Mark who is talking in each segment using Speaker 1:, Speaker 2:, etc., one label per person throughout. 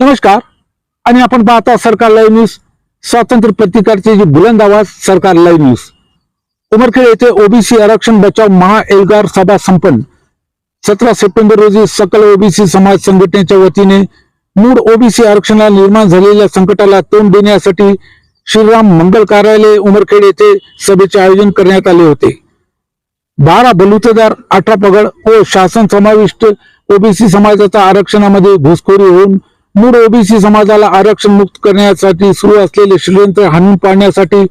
Speaker 1: नमस्कार. आणि आपण पाहता सरकार लाईव्ह न्यूज स्वातंत्र्य प्रतिकारचे जी बुलंद आवाज सरकार लाईव्ह न्यूज. उमरखेड येथे ओबीसी आरक्षण बचाव महा एल्गार सभा संपन्न. सतरा सप्टेंबर रोजी सकल ओबीसी समाज संघटनेच्या वतीने मूळ ओबीसी आरक्षणाला निर्माण झालेल्या संकटाला तोंड देण्यासाठी श्रीराम मंगल कार्यालय उमरखेड येथे सभेचे आयोजन करण्यात आले होते. बारा बलुतेदार अठरा पगड व शासन समाविष्ट ओबीसी समाजाचा आरक्षणामध्ये घुसखोरी होऊन मूळ ओबीसी समाजाला आरक्षण मुक्त करण्यासाठी सुरू असलेले षडयंत्र हाणून पाडण्यासाठी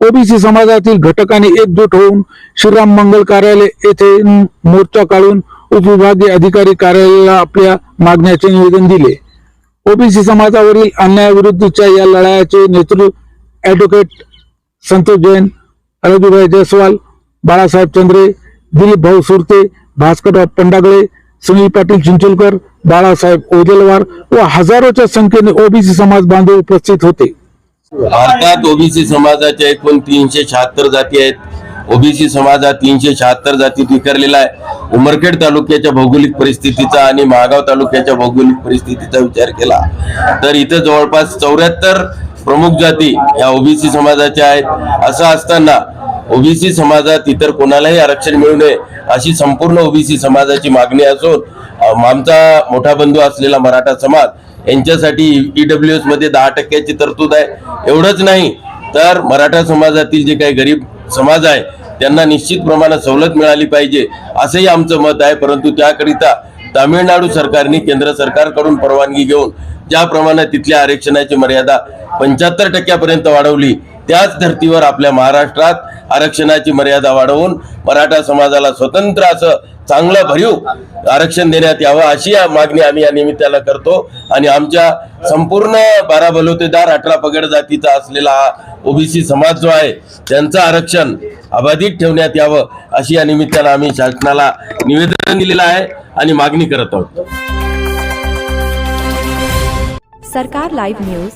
Speaker 1: ओबीसी समाजातील घटकांनी एकजूट होऊन श्रीराम मंगल कार्यालय येथे मोर्चा काढून उपविभागीय अधिकारी कार्यालयाला आपल्या मागण्याचे निवेदन दिले. ओबीसी समाजावरील अन्यायाविरुद्धच्या या लढायाचे नेतृत्व ऍडव्होकेट संतोष जैन रघुभाई जयस्वाल बाळासाहेब चंद्रे दिलीप भाऊ सुरते भास्करराव पंडागळे सुनील पाटील चिंचोलकर बाळासाहेब ओदेलवार व हजारोच्या संख्येने ओबीसी समाज बांधव उपस्थित होते.
Speaker 2: भारतात ओबीसी समाजाच्या एकूण तीनशे शहात्तर जाती आहेत. ओबीसी समाज हा तीनशे शहात्तर जातीत विखरलेला आहे. उमरखेड तालुक्याच्या भौगोलिक परिस्थितीचा आणि महागाव तालुक्याच्या भौगोलिक परिस्थितीचा विचार केला तर इथं जवळपास चौऱ्याहत्तर प्रमुख जाती या ओबीसी समाजाच्या आहेत. असं असताना ओबीसी समाजात इतर कोणालाही आरक्षण मिळू नये अशी संपूर्ण ओबीसी समाजाची मागणी असून आमचा मोठा बंधू असलेला मराठा समाज यांच्यासाठी ईडब्ल्यू एसमध्ये दहा टक्क्याची तरतूद आहे. एवढंच नाही तर मराठा समाजातील जे काही गरीब समाज आहे त्यांना निश्चित प्रमाणात सवलत मिळाली पाहिजे असंही आमचं मत आहे. परंतु त्याकरिता तामिळनाडू सरकारने केंद्र सरकारकडून परवानगी घेऊन ज्याप्रमाणे तिथल्या आरक्षणाची मर्यादा पंच्याहत्तर टक्क्यापर्यंत वाढवली. त्याच धर्तीवर आपल्या महाराष्ट्रात आरक्षणाची मर्यादा वाढवून मराठा समाजाला स्वतंत्र असं चांगलं भरीव आरक्षण देण्यात यावं अशी मागणी आम्ही या निमित्ताला करतो. आणि आमच्या संपूर्ण बारा बलोतेदार अठरा पगड जातीचा असलेला हा ओबीसी समाज जो आहे त्यांचं आरक्षण अबाधित ठेवण्यात यावं अशी या निमित्तानं आम्ही शासनाला निवेदन दिलेलं आहे आणि मागणी करत आहोत.
Speaker 3: सरकार लाईव्ह न्यूज